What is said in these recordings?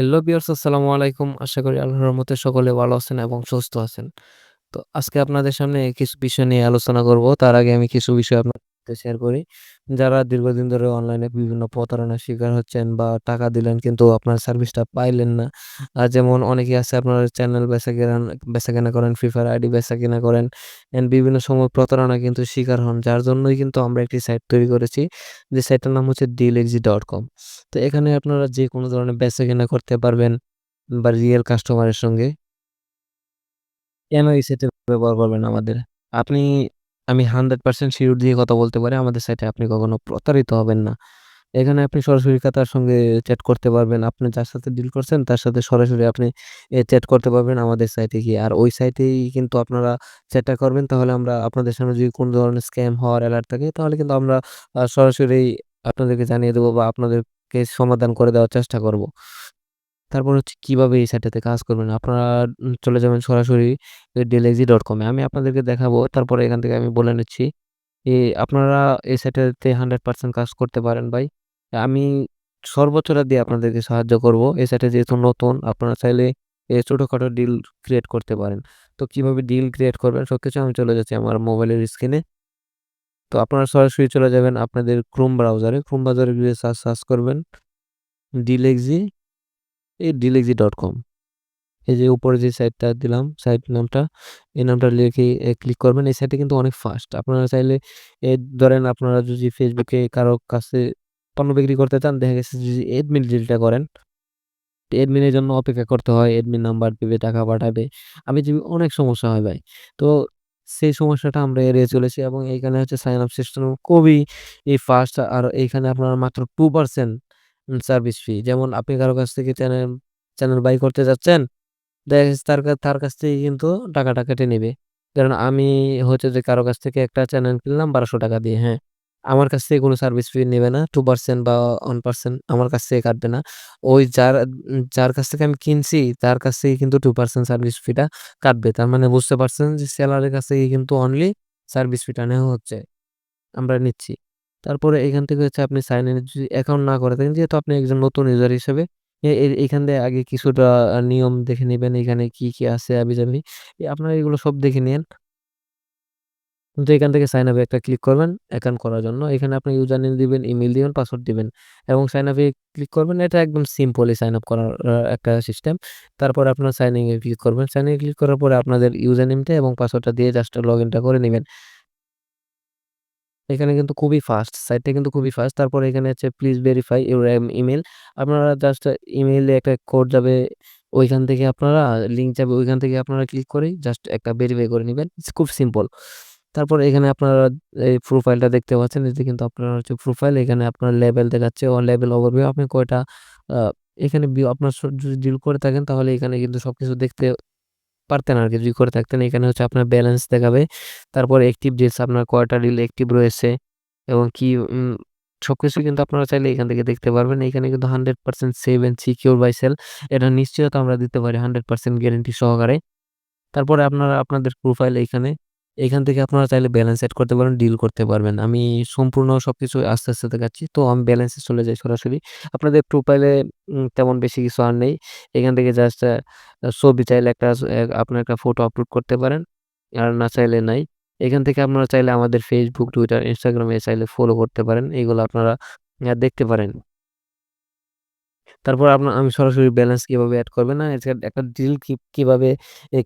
Hello বিয়ার্স আসসালামু আলাইকুম। আশা করি আল্লাহর রহমতে সকলে ভালো আছেন এবং সুস্থ আছেন। তো আজকে আপনাদের সামনে কিছু বিষয় নিয়ে আলোচনা করব। তার আগে আমি কিছু বিষয় আপনাদের সাথে শেয়ার করি। যারা দীর্ঘদিন ধরে অনলাইনে বিভিন্ন প্রতারণার শিকার হচ্ছেন বা টাকা দিলেন কিন্তু আপনার সার্ভিসটা পাইলেন না। যেমন অনেকে আছে আপনার চ্যানেল বেচাকেনা বেচাকেনা করেন, ফ্রি ফায়ার আইডি বেচাকেনা করেন। এন্ড বিভিন্ন সময় প্রতারণা কিন্তু শিকার হন। যার জন্যই কিন্তু আমরা একটি সাইট তৈরি করেছি। যে সাইটটার নাম হচ্ছে ডিএলএক্সি ডট কম তো এখানে আপনারা যে কোনো ধরনের বেচাকেনা করতে পারবেন বা রিয়েল কাস্টমারের সঙ্গে। কেন এই সাইটে ব্যবহার করবেন আমাদের? আপনি আমি 100% সিউর দিয়ে কথা বলতে পারি, আমাদের সাইটে আপনি কখনো প্রতারিত হবেন না। এখানে আপনি সরাসরি তার সঙ্গে চ্যাট করতে পারবেন। আপনি যার সাথে ডিল করছেন, তার সাথে সরাসরি আপনি চ্যাট করতে পারবেন আমাদের সাইটে গিয়ে। আর ওই সাইটেই কিন্তু আপনারা চ্যাটটা করবেন, তাহলে আমরা আপনাদের সামনে যদি কোনো ধরনের স্ক্যাম হওয়ার অ্যালার্ট থাকে, তাহলে কিন্তু আমরা সরাসরি আপনাদেরকে জানিয়ে দেবো বা আপনাদেরকে সমাধান করে দেওয়ার চেষ্টা করব। তারপর হচ্ছে কীভাবে এই সাইটটাতে কাজ করবেন। আপনারা চলে যাবেন সরাসরি, এ dealexi.com এ। আমি আপনাদেরকে দেখাবো। তারপরে এখান থেকে আমি বলে নিচ্ছি। এ, আপনারা এই সাইটটাতে 100% কাজ করতে পারেন ভাই। আমি সর্বোচ্চটা দিয়ে আপনাদেরকে সাহায্য করব। এই সাইটে যেহেতু নতুন, আপনারা চাইলে এ ছোটখাটো ডিল ক্রিয়েট করতে পারেন। তো কীভাবে ডিল ক্রিয়েট করবেন সব কিছু আমি চলে যাচ্ছি আমার মোবাইলের স্ক্রিনে। তো আপনারা সরাসরি চলে যাবেন আপনাদের Chrome ব্রাউজারে। Chrome ব্রাউজারে গিয়ে সার্চ সার্চ করবেন dealexi এই ডিলেক্সি ডট কম এই যে উপরে যে সাইটটা দিলাম, সাইট নামটা, এই নামটা লিখে ক্লিক করবেন। এই সাইটটা কিন্তু অনেক ফাস্ট। আপনারা চাইলে ধরেন আপনারা যদি ফেসবুকে কারও কাছে পণ্য বিক্রি করতে চান, দেখা গেছে যদি এডমিন ডিলটা করেন এডমিনের জন্য অপেক্ষা করতে হয়। এডমিন নাম্বার দিবে, টাকা পাঠাবে। হাবিজাবি অনেক সমস্যা হয় ভাই। তো সেই সমস্যাটা আমরা এড়িয়ে চলেছি এবং এইখানে হচ্ছে সাইন আপ সিস্টেম খুবই এই ফার্স্ট আর এইখানে আপনারা মাত্র 2% উম সার্ভিস ফি। যেমন আপনি কারও কাছ থেকে চ্যানেল চ্যানেল বাই করতে যাচ্ছেন, দেখা তার তার কাছ থেকে কিন্তু টাকাটা কেটে নেবে কারণ আমি হচ্ছে যে কারও কাছ থেকে একটা চ্যানেল কিনলাম ৳১২০০ দিয়ে, হ্যাঁ? আমার কাছ থেকে কোনো সার্ভিস ফি নেবে না। 2% বা 1% আমার কাছ থেকে কাটবে না। ওই যার যার কাছ থেকে আমি কিনছি তার কাছ থেকে কিন্তু 2% সার্ভিস ফিটা কাটবে। তার মানে বুঝতে পারছেন যে সেলারের কাছ থেকে কিন্তু অনলি সার্ভিস ফিটা নেওয়া হচ্ছে। আমরা নিচ্ছি। তারপরে এখান থেকে হচ্ছে আপনি সাইন ইন যদি অ্যাকাউন্ট না করে থাকেন যেহেতু আপনি একজন নতুন ইউজার হিসেবে এখান দিয়ে আগে কিছুটা নিয়ম দেখে নেবেন এখানে কি, কি আছে হাবিজাবি। এ আপনারা এগুলো সব দেখে নিয়েন। কিন্তু এখান থেকে সাইন আপে একটা ক্লিক করবেন অ্যাকাউন্ট করার জন্য। এখানে আপনি ইউজার নেম দিবেন, ইমেল দিবেন, পাসওয়ার্ড দিবেন এবং সাইন আপ ক্লিক করবেন। এটা একদম সিম্পলি সাইন আপ করার একটা সিস্টেম। তারপর আপনার সাইন ইন এ ক্লিক করবেন। সাইন ক্লিক করার পরে আপনাদের ইউজার নেমটা এবং পাসওয়ার্ডটা দিয়ে জাস্ট লগ ইনটা করে নিবেন। এখানে কিন্তু খুবই ফাস্ট। সাইটটা কিন্তু খুবই ফাস্ট। তারপরে এখানে হচ্ছে please verify your um email. আপনারা জাস্ট ইমেইলে একটা কোড যাবে। ওইখান থেকে আপনারা লিঙ্ক যাবে। ওইখান থেকে আপনারা ক্লিক করেই জাস্ট একটা ভেরিফাই করে নিবেন। খুব সিম্পল। তারপর এখানে আপনারা এই প্রোফাইলটা দেখতে পাচ্ছেন। এতে কিন্তু আপনার হচ্ছে প্রোফাইল। এখানে আপনার লেভেল দেখাচ্ছে ও লেভেল ওভারভিউ। আপনি কয়টা এখানে আপনার যদি ডিল করে থাকেন, তাহলে এখানে কিন্তু সব কিছু দেখতে পারতেন আর কি যদি করে থাকতেন। এখানে হচ্ছে আপনার ব্যালেন্স দেখাবে। তারপর অ্যাক্টিভ যে আপনার কোয়ার্টার ডিল অ্যাক্টিভ রয়েছে এবং কি সব কিছু কিন্তু আপনারা চাইলে এখান থেকে দেখতে পারবেন। এখানে কিন্তু 100% safe and secure buy sell এটা নিশ্চয়তা আমরা দিতে পারি হান্ড্রেড পার্সেন্ট গ্যারেন্টি সহকারে। তারপরে আপনারা আপনাদের প্রোফাইল এইখানে, এখান থেকে আপনারা চাইলে ব্যালেন্স এড করতে পারেন, ডিল করতে পারবেন। আমি সম্পূর্ণ সবকিছু আস্তে, আস্তে দেখাচ্ছি। তো আমি ব্যালেন্সে চলে যাই সরাসরি। আপনাদের প্রোফাইলে তেমন বেশি কিছু আর নেই। এখান থেকে জাস্ট ছবি চাইলে একটা আপনার একটা ফটো আপলোড করতে পারেন। আর না চাইলে নাই। এখান থেকে আপনারা চাইলে আমাদের ফেসবুক টুইটার ইনস্টাগ্রামে চাইলে ফলো করতে পারেন। এগুলো আপনারা দেখতে পারেন। তারপর আপনার আমি সরাসরি ব্যালেন্স কীভাবে অ্যাড করবেন না এছাড়া একটা ডিল কীভাবে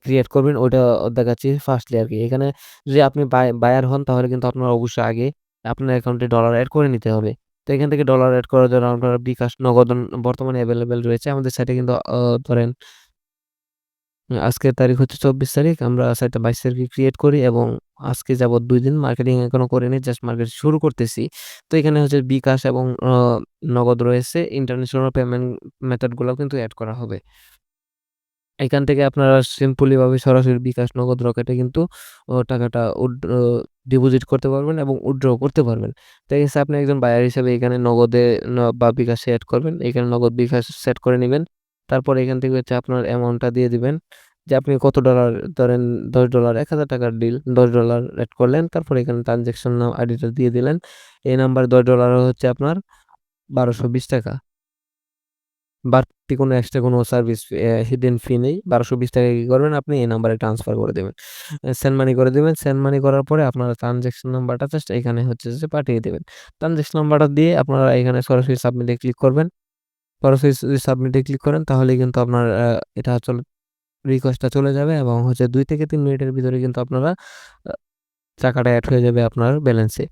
ক্রিয়েট করবেন ওইটা দেখাচ্ছি ফার্স্টলি আর কি এখানে যদি আপনি বায় বায়ার হন তাহলে কিন্তু আপনার অবশ্যই আগে আপনার অ্যাকাউন্টে ডলার অ্যাড করে নিতে হবে। তো এখান থেকে ডলার অ্যাড করার জন্য আপনার বিকাশ, নগদ বর্তমানে অ্যাভেলেবেল রয়েছে। আমাদের সাইটে কিন্তু ধরেন আজকের তারিখ হচ্ছে ২৪ তারিখ। আমরা সাইটটা ২২ তারিখে ক্রিয়েট করি এবং আজকে যাবৎ দুই দিন মার্কেটিং এখনও করিনি। জাস্ট মার্কেট শুরু করতেছি। তো এখানে হচ্ছে বিকাশ এবং নগদ রয়েছে। ইন্টারন্যাশনাল পেমেন্ট মেথড গুলাও কিন্তু অ্যাড করা হবে। এখান থেকে আপনারা সিম্পলিভাবে সরাসরি বিকাশ, নগদ, রকেটে কিন্তু টাকাটা ডিপোজিট করতে পারবেন এবং উইথড্র করতে পারবেন। দেখা গেছে আপনি একজন বায়ার হিসেবে এখানে নগদে বা বিকাশে অ্যাড করবেন। এখানে নগদ বিকাশ সেট করে নিবেন। তারপর এখান থেকে হচ্ছে আপনার অ্যামাউন্টটা দিয়ে দিবেন। যে আপনি কত ডলার ধরেন $১০ ৳১,০০০ ডিল $১০ এড করলেন। তারপর এখানে ট্রান্সেকশন নাম আইডিটা দিয়ে দিলেন। এই নাম্বার $১০ হচ্ছে আপনার ৳১,২২০ বাড়তি কোনো এক্সট্রা কোনো সার্ভিস হিডেন ফি নেই বারোশো বিশ টাকা কী করবেন আপনি এই নাম্বারে ট্রান্সফার করে দেবেন সেন্ড মানি করে দেবেন সেন্ড মানি করার পরে আপনারা ট্রানজ্যাকশন নাম্বারটা জাস্ট এখানে হচ্ছে যে পাঠিয়ে দেবেন ট্রানজ্যাকশন নাম্বারটা দিয়ে আপনারা এখানে সরাসরি সাবমিটে ক্লিক করবেন সরাসরি যদি সাবমিটে ক্লিক করেন তাহলে কিন্তু আপনার এটা চলে রিকোয়েস্টটা চলে যাবে এবং হচ্ছে দুই থেকে তিন মিনিটের ভিতরে কিন্তু আপনারা টাকাটা অ্যাড হয়ে যাবে আপনার ব্যালেন্সে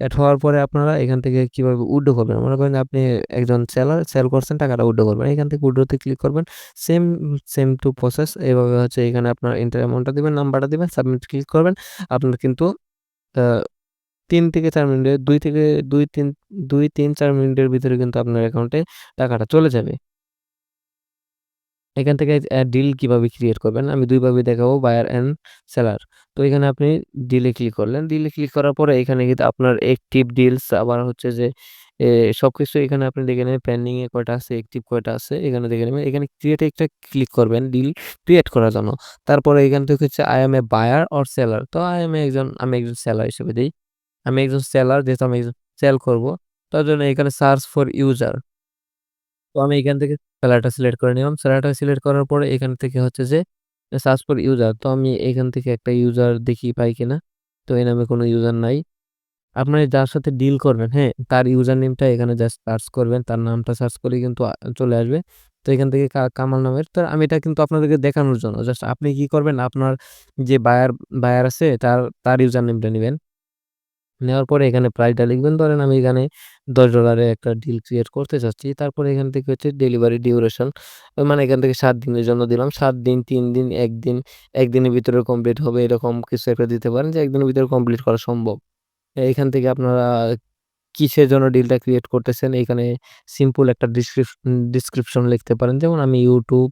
অ্যাড হওয়ার পরে আপনারা এখান থেকে কীভাবে উইথড্র করবেন? মনে করেন আপনি একজন সেলার সেল করছেন, টাকাটা উইথড্র করবেন। এখান থেকে উইথড্রতে ক্লিক করবেন সেম সেম টু প্রসেস এইভাবে হচ্ছে এখানে আপনার ইন্টার অ্যামাউন্টটা দেবেন নাম্বারটা দেবেন সাবমিট ক্লিক করবেন। আপনার কিন্তু তিন থেকে চার মিনিটে, দুই থেকে দুই তিন দুই তিন চার মিনিটের ভিতরে কিন্তু আপনার অ্যাকাউন্টে টাকাটা চলে যাবে। এখান থেকে ডিল কীভাবে ক্রিয়েট করবেন? আমি দুইভাবে দেখাবো বায়ার অ্যান্ড সেলার তো এখানে আপনি ডিলে ক্লিক করলেন। ডিলে ক্লিক করার পরে এখানে কিন্তু আপনার অ্যাক্টিভ ডিলস আবার হচ্ছে যে সব কিছু এখানে আপনি দেখে নেবেন। পেন্ডিং এ কয়টা আছে অ্যাক্টিভ কয়টা আছে, এখানে দেখে নেবেন। এখানে ক্রিয়েট একটা ক্লিক করবেন ডিল ক্রিয়েট করার জন্য। তারপরে এখান থেকে হচ্ছে I am a buyer or seller তো আই এম এ একজন, আমি একজন সেলার হিসেবে দিই। আমি একজন সেলার যেহেতু আমি সেল করব, তার জন্য এখানে সার্চ ফর ইউজার তো আমি এখান থেকে সেলারটা সিলেক্ট করে নিলাম। সেলারটা সিলেক্ট করার পরে এখান থেকে হচ্ছে যে সার্চ ফর ইউজার তো আমি এখান থেকে একটা ইউজার দেখি পাই কিনা। তো এই নামে কোনো ইউজার নাই। আপনার যার সাথে ডিল করবেন হ্যাঁ তার ইউজার নেমটা এখানে জাস্ট সার্চ করবেন, তার নামটা সার্চ করে কিন্তু চলে আসবে। তো এখান থেকে কামাল নামের। তো আমি এটা কিন্তু আপনাদেরকে দেখানোর জন্য। জাস্ট আপনি কি করবেন, আপনার যে বায়ার বায়ার আছে, তার তার ইউজার নেমটা নেবেন। নেওয়ার পরে এখানে প্রাইসটা লিখবেন। ধরেন আমি এখানে দশ ডলারে একটা ডিল ক্রিয়েট করতে চাচ্ছি। তারপরে এখান থেকে হচ্ছে ডেলিভারি ডিউরেশন মানে এখান থেকে সাত দিনের জন্য দিলাম। সাত দিন, তিন দিন একদিন একদিনের ভিতরে কমপ্লিট হবে। এরকম কিছু একটা দিতে পারেন যে একদিনের ভিতরে কমপ্লিট করা সম্ভব। এখান থেকে আপনারা কিসের জন্য ডিলটা ক্রিয়েট করতেছেন? এখানে সিম্পল একটা ডিসক্রিপশন ডিসক্রিপশন লিখতে পারেন। যেমন আমি ইউটিউব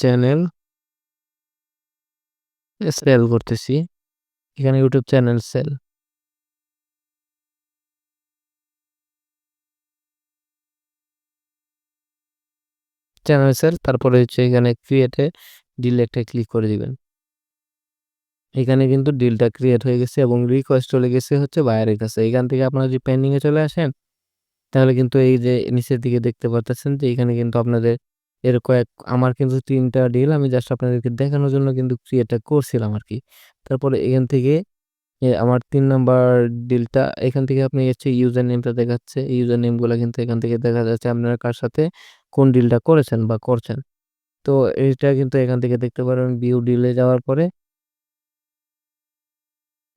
চ্যানেল সেল করতেছি। এখানে YouTube channel sell channel sell তারপরে হচ্ছে এখানে ক্রিয়েটে ডিল একটা ক্লিক করে দিবেন। এখানে কিন্তু ডিলটা ক্রিয়েট হয়ে গেছে এবং রিকোয়েস্ট চলে গেছে হচ্ছে বায়ারের কাছে। এখান থেকে আপনারা যদি পেন্ডিংয়ে চলে আসেন, তাহলে কিন্তু এই যে নিচের দিকে দেখতে পাচ্ছেন যে এখানে কিন্তু আপনাদের এর কয়েক, আমার কিন্তু তিনটা ডিল আমি জাস্ট আপনাদেরকে দেখানোর জন্য কিন্তু ক্রিয়েটটা করছিলাম আর কি তারপরে এখান থেকে আমার তিন নাম্বার ডিলটা এখান থেকে আপনি হচ্ছে ইউজার নেমটা দেখাচ্ছে ইউজার নেমগুলো কিন্তু এখান থেকে দেখা যাচ্ছে আপনারা কার সাথে কোন ডিলটা করেছেন বা করছেন। তো এটা কিন্তু এখান থেকে দেখতে পারেন ভিউ ডিলে যাওয়ার পরে।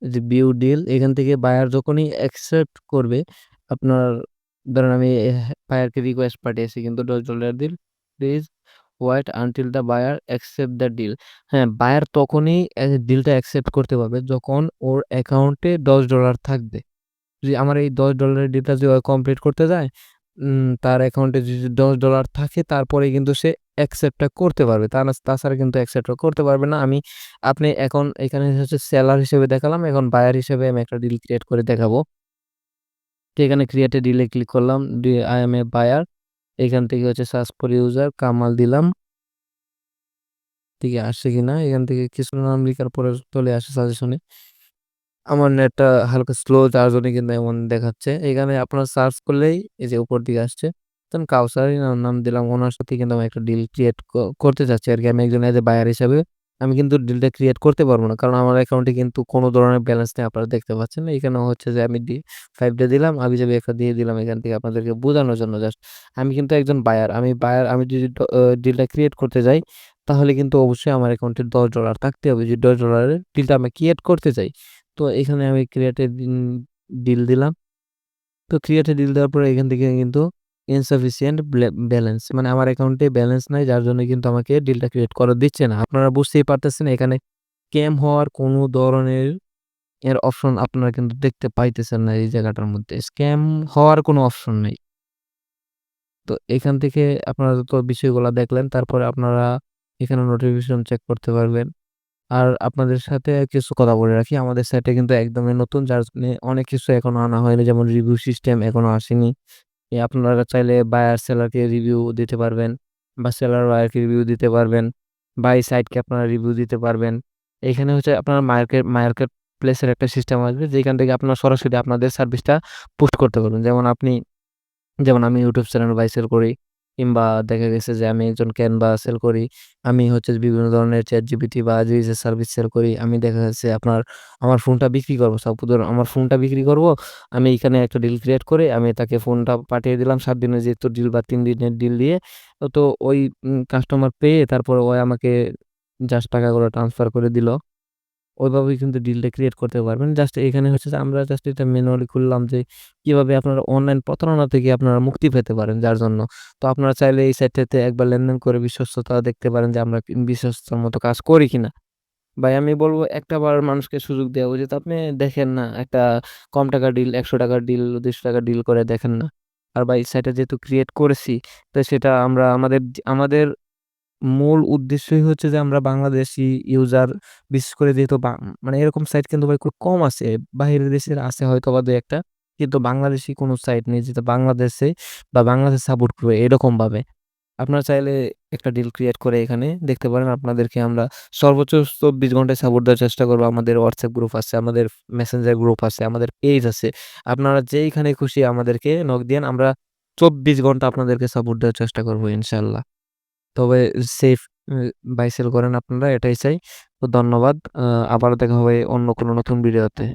যে ভিউ ডিল এখান থেকে বায়ার যখনই অ্যাকসেপ্ট করবে, আপনার, ধরেন আমি বায়ারকে রিকোয়েস্ট পাঠিয়েছি কিন্তু দশ dollar deal please wait until the buyer accept the deal হ্যাঁ বায়ার তখনই ডিলটা অ্যাকসেপ্ট করতে পারবে যখন ওর অ্যাকাউন্টে দশ ডলার থাকবে। যদি আমার এই দশ ডলারের ডিলটা যদি কমপ্লিট করতে যায় তার অ্যাকাউন্টে যদি দশ ডলার থাকে তারপরে কিন্তু সে অ্যাকসেপ্টটা করতে পারবে। তা না, তাছাড়া কিন্তু অ্যাকসেপ্ট করতে পারবে না। আমি, আপনি এখন এখানে হচ্ছে সেলার হিসেবে দেখালাম, এখন বায়ার হিসেবে আমি একটা ডিল ক্রিয়েট করে দেখাবো। তো এখানে ক্রিয়েটে ডিলে ক্লিক করলাম ডি আই এম এ বায়ার এখান থেকে হচ্ছে সার্চ ফর ইউজার কামাল দিলাম। থেকে আসছে কিনা? এখান থেকে কিছু নাম লেখার পরে চলে আসে সাজেশনে আমার নেটটা হালকা স্লো তার জন্য কিন্তু এমন দেখাচ্ছে। এখানে আপনার সার্চ করলেই এই যে উপর দিকে আসছে তখন কাউসারি নাম দিলাম। ওনার সাথে কিন্তু আমি একটা ডিল ক্রিয়েট করতে চাচ্ছি আর কি আমি একজন এজ এ বায়ার হিসাবে। আমি কিন্তু ডিলটা ক্রিয়েট করতে পারব না। কারণ আমার অ্যাকাউন্টে কিন্তু কোনো ধরনের ব্যালেন্স নেই, আপনারা দেখতে পাচ্ছেন এখানে হচ্ছে যে আমি ফাইভটা দিলাম, আমি যাবে একটা দিয়ে দিলাম এখান থেকে আপনাদেরকে বোঝানোর জন্য জাস্ট আমি কিন্তু একজন বায়ার আমি বায়ার আমি যদি ডিলটা ক্রিয়েট করতে যাই, তাহলে কিন্তু অবশ্যই আমার অ্যাকাউন্টে দশ ডলার থাকতে হবে। যে দশ ডলারের ডিলটা আমি ক্রিয়েট করতে চাই তো এখানে আমি ক্রিয়েটেড ডিল দিলাম। তো ক্রিয়েটেড ডিল দেওয়ার পরে এখান থেকে কিন্তু ইনসাফিসিয়েন্ট ব্যালেন্স মানে আমার অ্যাকাউন্টে ব্যালেন্স নাই, যার জন্য কিন্তু আমাকে ডিলটা ক্রিয়েট করে দিচ্ছে না। আপনারা বুঝতেই পারতেছেন, এখানে স্ক্যাম হওয়ার কোনো ধরনের এর অপশন আপনারা কিন্তু দেখতে পাইতেছেন না এই জায়গাটার মধ্যে। স্ক্যাম হওয়ার কোনো অপশন নেই। তো এখান থেকে আপনারা যত বিষয়গুলো দেখলেন, তারপরে আপনারা এখানে নোটিফিকেশন চেক করতে পারবেন। আর আপনাদের সাথে কিছু কথা বলে রাখি, আমাদের সাইটে কিন্তু একদমই নতুন, যার অনেক কিছু এখনও আনা হয়নি, যেমন রিভিউ সিস্টেম এখনও আসেনি। আপনারা চাইলে বায়ার সেলারকে রিভিউ দিতে পারবেন বা সেলার বায়ারকে রিভিউ দিতে পারবেন বাই সাইটকে আপনারা রিভিউ দিতে পারবেন এখানে হচ্ছে আপনার মার্কেট মার্কেট প্লেসের একটা সিস্টেম আসবে, যেখান থেকে আপনারা সরাসরি আপনাদের সার্ভিসটা পোস্ট করতে পারবেন। যেমন আপনি, যেমন আমি ইউটিউব চ্যানেল বাই সেল করি কিংবা দেখা গেছে যে আমি একজন Canva সেল করি। আমি হচ্ছে বিভিন্ন ধরনের ChatGPT বা Aziz এর সার্ভিস সেল করি। আমি দেখা যাচ্ছে আপনার, আমার ফোনটা বিক্রি করব সাপোজ আমার ফোনটা বিক্রি করব। আমি এখানে একটা ডিল ক্রিয়েট করে আমি তাকে ফোনটা পাঠিয়ে দিলাম, সাত দিনের যেহেতু ডিল বা তিন দিনের ডিল দিয়ে। তো ওই কাস্টমার পেয়ে তারপরে ও আমাকে জাস্ট টাকাগুলো ট্রান্সফার করে দিল। ওইভাবেই কিন্তু ডিলটা ক্রিয়েট করতে পারবেন। জাস্ট এখানে হচ্ছে যে আমরা জাস্ট এটা ম্যানুয়ালি খুললাম যে কীভাবে আপনারা অনলাইন প্রতারণা থেকে আপনারা মুক্তি পেতে পারেন যার জন্য। তো আপনারা চাইলে এই সাইটটাতে একবার লেনদেন করে বিশ্বস্ততা দেখতে পারেন যে আমরা বিশ্বস্ততার মতো কাজ করি কিনা। ভাই, আমি বলব একটাবার মানুষকে সুযোগ দেওয়া উচিত। আপনি দেখেন না, একটা কম টাকার ডিল একশো টাকার ডিল ৳২০০ টাকার ডিল করে দেখেন না। আর ভাই সাইটটা যেহেতু ক্রিয়েট করেছি, তো সেটা আমরা আমাদের আমাদের মূল উদ্দেশ্যই হচ্ছে যে আমরা বাংলাদেশী ইউজার বিশেষ করে যেহেতু বা মানে এরকম সাইট কিন্তু ভাই খুব কম আছে। বাহিরের দেশের আছে হয়তোবা ২-১ টা। কিন্তু বাংলাদেশী কোনো সাইট নেই যেটা বাংলাদেশে বা বাংলাদেশ সাপোর্ট করবে এরকমভাবে। আপনারা চাইলে একটা ডিল ক্রিয়েট করে এখানে দেখতে পারেন। আপনাদেরকে আমরা সর্বোচ্চ ২৪ ঘন্টায় সাপোর্ট দেওয়ার চেষ্টা করব। আমাদের WhatsApp গ্রুপ আছে, আমাদের মেসেঞ্জার গ্রুপ আছে, আমাদের পেজ আছে। আপনারা যেইখানে খুশি আমাদেরকে নক দিয়েন। আমরা ২৪ ঘণ্টা আপনাদেরকে সাপোর্ট দেওয়ার চেষ্টা করব ইনশাআল্লাহ। তবে সেফ বাইসেল বাই সেল করেন আপনারা, এটাই চাই। তো ধন্যবাদ। আবার দেখা হবে অন্য কোনো নতুন ভিডিওতে।